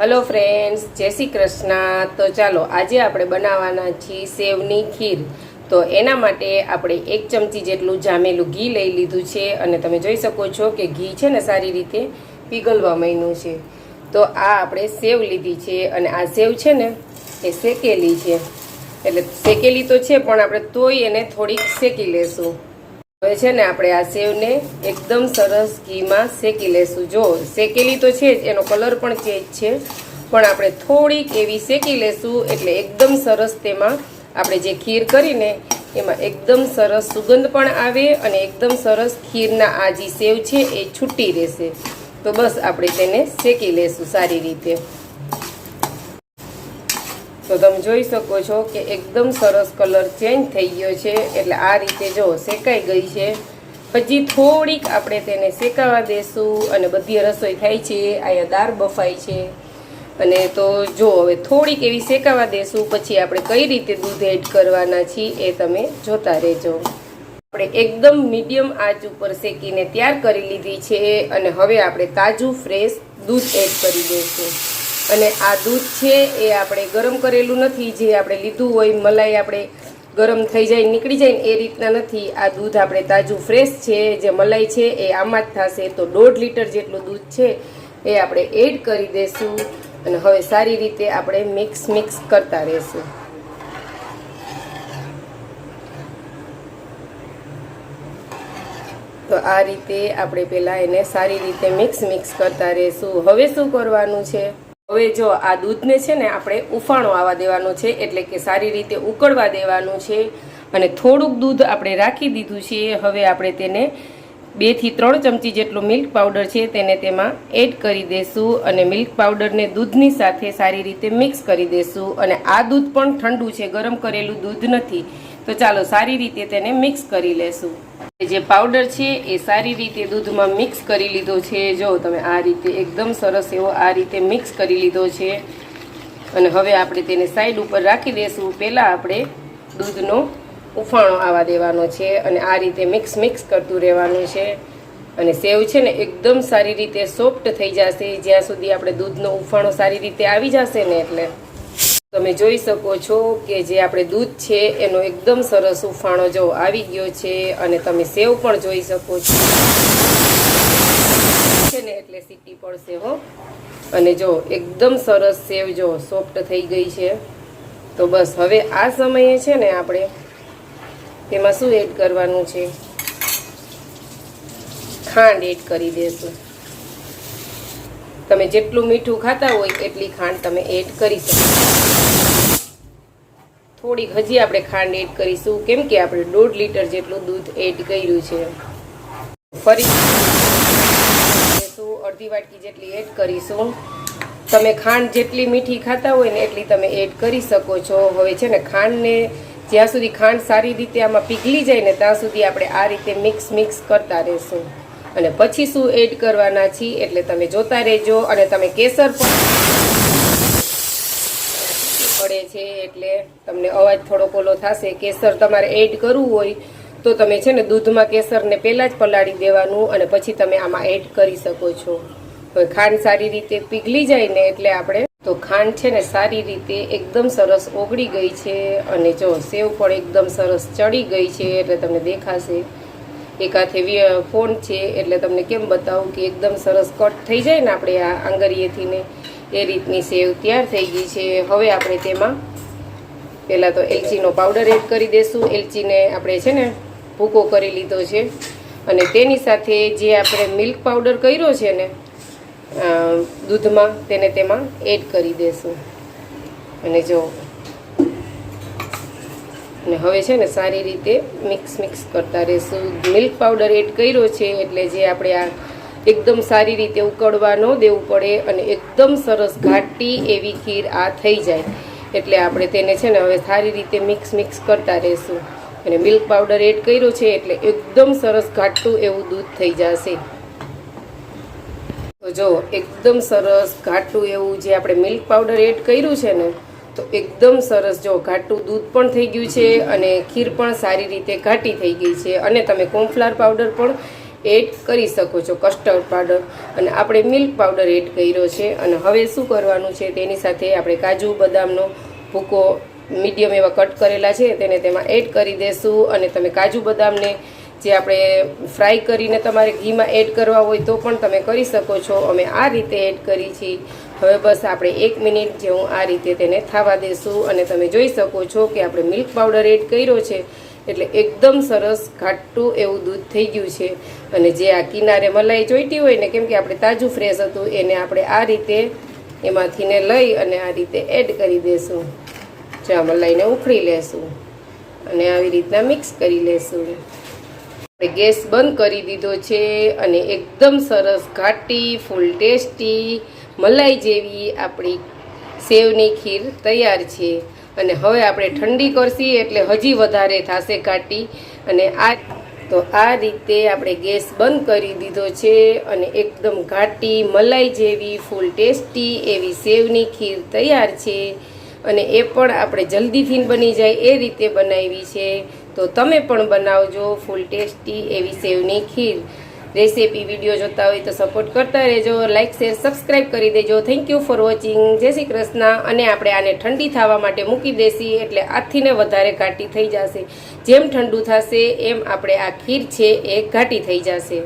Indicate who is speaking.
Speaker 1: Hello friends જય શ્રી કૃષ્ણ. તો ચાલો, આજે આપણે બનાવવાના છીએ સેવની ખીર. તો એના માટે આપણે એક ચમચી જેટલું જામેલું ઘી લઈ લીધું છે અને તમે જોઈ શકો છો કે ઘી છે ને સારી રીતે પીગળવા માંડ્યું છે. તો આ આપણે સેવ લીધી છે અને આ સેવ છે ને એ શેકેલી છે. એટલે શેકેલી તો છે, પણ આપણે તોય એને થોડીક શેકી લેશું. હવે છે ને આપણે આ સેવને એકદમ સરસ ઘીમાં શેકી લેશું. જો શેકેલી તો છે જ, એનો કલર પણ ચેન્જ છે. પણ આપણે થોડીક એવી શેકી લેશું, એટલે એકદમ સરસ તેમાં આપણે જે ખીર કરીને એમાં એકદમ સરસ સુગંધ પણ આવે અને એકદમ સરસ ખીરના આ જે સેવ છે એ છૂટી રહેશે. તો બસ આપણે તેને શેકી લેશું સારી રીતે. તો તમે જોઈ શકો છો કે એકદમ સરસ કલર ચેન્જ થઈ ગયો છે. એટલે આ રીતે જો શેકાઈ ગઈ છે. પછી થોડીક આપણે તેને શેકાવા દેશું અને બધી રસોઈ થાય છે. અહીંયા દાળ બફાય છે. અને તો જો હવે થોડીક એવી શેકાવા દેશું. પછી આપણે કઈ રીતે દૂધ એડ કરવાના છીએ એ તમે જોતા રહેજો. આપણે એકદમ મીડિયમ આંચ ઉપર શેકીને તૈયાર કરી લીધી છે. અને હવે આપણે તાજું, ફ્રેશ દૂધ એડ કરી દઈશું. અને આ દૂધ છે એ આપણે ગરમ કરેલું નથી, જે આપણે લીધું હોય મલાઈ આપણે ગરમ થઈ જાય નીકળી જાય ને એ રીતના નથી. આ દૂધ આપણે તાજું ફ્રેશ છે, જે મલાઈ છે એ આમાં જ થશે. તો દોઢ લીટર જેટલું દૂધ છે એ આપણે એડ કરી દઈશું અને હવે સારી રીતે આપણે મિક્સ મિક્સ કરતા રહેશું. તો આ રીતે આપણે પહેલાં એને સારી રીતે મિક્સ મિક્સ કરતા રહેશું. હવે શું કરવાનું છે? હવે જો આ દૂધને છે ને આપણે ઉફાણો આવવા દેવાનું છે, એટલે કે સારી રીતે ઉકળવા દેવાનું છે અને થોડુંક દૂધ આપણે રાખી દીધું છે, હવે આપણે તેને બેથી ત્રણ ચમચી જેટલો મિલ્ક પાવડર છે તેને તેમાં એડ કરી દેશું અને મિલ્ક પાવડરને દૂધની સાથે સારી રીતે મિક્સ કરી દેશું અને આ દૂધ પણ ઠંડુ છે, ગરમ કરેલું દૂધ નથી. તો ચાલો સારી રીતે તેને મિક્સ કરી લેશું. જે પાવડર છે એ સારી રીતે દૂધમાં મિક્સ કરી લીધો છે. જો તમે આ રીતે એકદમ સરસ એવો આ રીતે મિક્સ કરી લીધો છે. અને હવે આપણે તેને સાઈડ ઉપર રાખી દઈશું પહેલાં આપણે દૂધનો ઉફાણો આવવા દેવાનો છે અને આ રીતે મિક્સ મિક્સ કરતું રહેવાનું છે. અને સેવ છે ને એકદમ સારી રીતે સોફ્ટ થઈ જશે. જ્યાં સુધી આપણે દૂધનો ઉફાણો સારી રીતે આવી જશે ને એટલે. તમે જોઈ શકો છો કે જે આપણે દૂધ છે, એનો એકદમ સરસ ઉફાણો જો આવી ગયો છે અને તમે સેવ પણ જોઈ શકો છો. છે ને એટલે સીટી પડશે હો. અને જો એકદમ સરસ સેવ જો સોફ્ટ થઈ ગઈ છે. તો બસ હવે આ સમયે છે ને આપણે તેમાં શું એડ કરવાનું છે? ખાંડ એડ કરી દેશું. તમે જેટલું મીઠું ખાતા હોય એટલી ખાંડ તમે એડ કરી શકો. થોડીક હજી આપણે ખાંડ એડ કરીશું. કેમ કે આપણે દોઢ લીટર જેટલું દૂધ એડ કર્યું છે. ફરી અડધી વાટકી જેટલી એડ કરીશું. તમે ખાંડ જેટલી મીઠી ખાતા હોય ને એટલી તમે એડ કરી શકો છો. હવે છે ને ખાંડને જ્યાં સુધી ખાંડ સારી રીતે આમાં પીગલી જાય ને ત્યાં સુધી આપણે આ રીતે મિક્સ મિક્સ કરતા રહેશું. અને પછી શું એડ કરવાના છીએ એટલે તમે જોતા રહેજો અને તમે કેસર પણ પડે છે એટલે તમને અવાજ થોડો ઓલો થશે. કેસર તમારે એડ કરવું હોય તો તમે છે ને દૂધમાં કેસરને પહેલાં જ પલાળી દેવાનું અને પછી તમે આમાં એડ કરી શકો છો. હવે ખાંડ સારી રીતે પીગળી જાય ને એટલે આપણે તો ખાંડ છે ને સારી રીતે એકદમ સરસ ઓગળી ગઈ છે અને જો સેવ પણ એકદમ સરસ ચડી ગઈ છે એટલે તમને દેખાશે. એક હાથે ફોન છે, એટલે તમને કેમ બતાવું કે એકદમ સરસ કટ થઈ જાય ને આપણે આ આંગળીએથી ને એ રીતની સેવ તૈયાર થઈ ગઈ છે. હવે આપણે તેમાં પહેલાં તો એલચીનો પાવડર એડ કરી દઈશું એલચીને આપણે છે ને ભૂકો કરી લીધો છે. અને તેની સાથે જે આપણે મિલ્ક પાવડર કર્યો છે ને દૂધમાં તેને તેમાં એડ કરી દઈશું અને જો અને હવે છે ને સારી રીતે મિક્સ મિક્સ કરતા રહેશું. મિલ્ક પાવડર એડ કર્યો છે એટલે જે આપણે આ એકદમ સારી રીતે ઉકળવા ન દેવું પડે અને એકદમ સરસ ઘાટી એવી ખીર આ થઈ જાય. એટલે આપણે તેને છે ને હવે સારી રીતે મિક્સ મિક્સ કરતા રહેશું. અને મિલ્ક પાવડર એડ કર્યો છે એટલે એકદમ સરસ ઘાટું એવું દૂધ થઈ જશે. તો જો, એકદમ સરસ ઘાટું એવું જે આપણે મિલ્ક પાવડર એડ કર્યું છે ને તો એકદમ સરસ. જો ઘાટું દૂધ પણ થઈ ગયું છે અને ખીર પણ સારી રીતે ઘાટી થઈ ગઈ છે. અને તમે કોર્નફ્લાવર પાવડર પણ એડ કરી શકો છો, કસ્ટર્ડ પાવડર. અને આપણે મિલ્ક પાવડર એડ કર્યો છે. અને હવે શું કરવાનું છે તેની સાથે આપણે કાજુ બદામનો ભૂકો મીડિયમ એવા કટ કરેલા છે. તેને તેમાં એડ કરી દેશું અને તમે કાજુ બદામને જે આપણે ફ્રાય કરીને તમારે ઘીમાં એડ કરવા હોય તો પણ તમે કરી શકો છો. અમે આ રીતે એડ કરી છીએ હવે બસ આપણે એક મિનિટ જેવું આ રીતે તેને થવા દેશું અને તમે જોઈ શકો છો કે આપણે મિલ્ક પાવડર એડ કર્યો છે. એટલે એકદમ સરસ ઘાટું એવું દૂધ થઈ ગયું છે. અને જે આ કિનારે મલાઈ જોઈતી હોય ને, કેમ કે આપણે તાજું ફ્રેશ હતું, એને આપણે આ રીતે એમાંથી ને લઈ અને આ રીતે એડ કરી દેશું જ્યાં મલાઈને ઉખડી લેશું અને આવી રીતના મિક્સ કરી લેશું. ગેસ બંધ કરી દીધો છે અને એકદમ સરસ ઘાટી, ફૂલ ટેસ્ટી, મલાઈ જેવી આપણી સેવની ખીર તૈયાર છે. અને હવે આપણે ઠંડી કરશી એટલે હજી વધારે થશે ઘાટી. અને આ તો આ રીતે આપણે ગેસ બંધ કરી દીધો છે અને એકદમ ઘાટી, મલાઈ જેવી, ફૂલ ટેસ્ટી એવી સેવની ખીર તૈયાર છે. અને એ પણ આપણે જલ્દીથી બની જાય એ રીતે બનાવી છે. તો તમે પણ બનાવજો ફૂલ ટેસ્ટી એવી સેવની ખીર. રેસીપી, વીડિયો જોતા હોય તો સપોર્ટ કરતા રહેજો. લાઇક શેર સબસ્ક્રાઇબ કરી દેજો. થેન્ક યુ ફોર વોચિંગ જય શ્રી કૃષ્ણ. અને આપણે આને ઠંડી થવા માટે મૂકી દેશી એટલે આથીને વધારે ઘાટી થઈ જશે. જેમ ઠંડુ થશે, એમ આપણે આ ખીર છે એ ઘાટી થઈ જશે.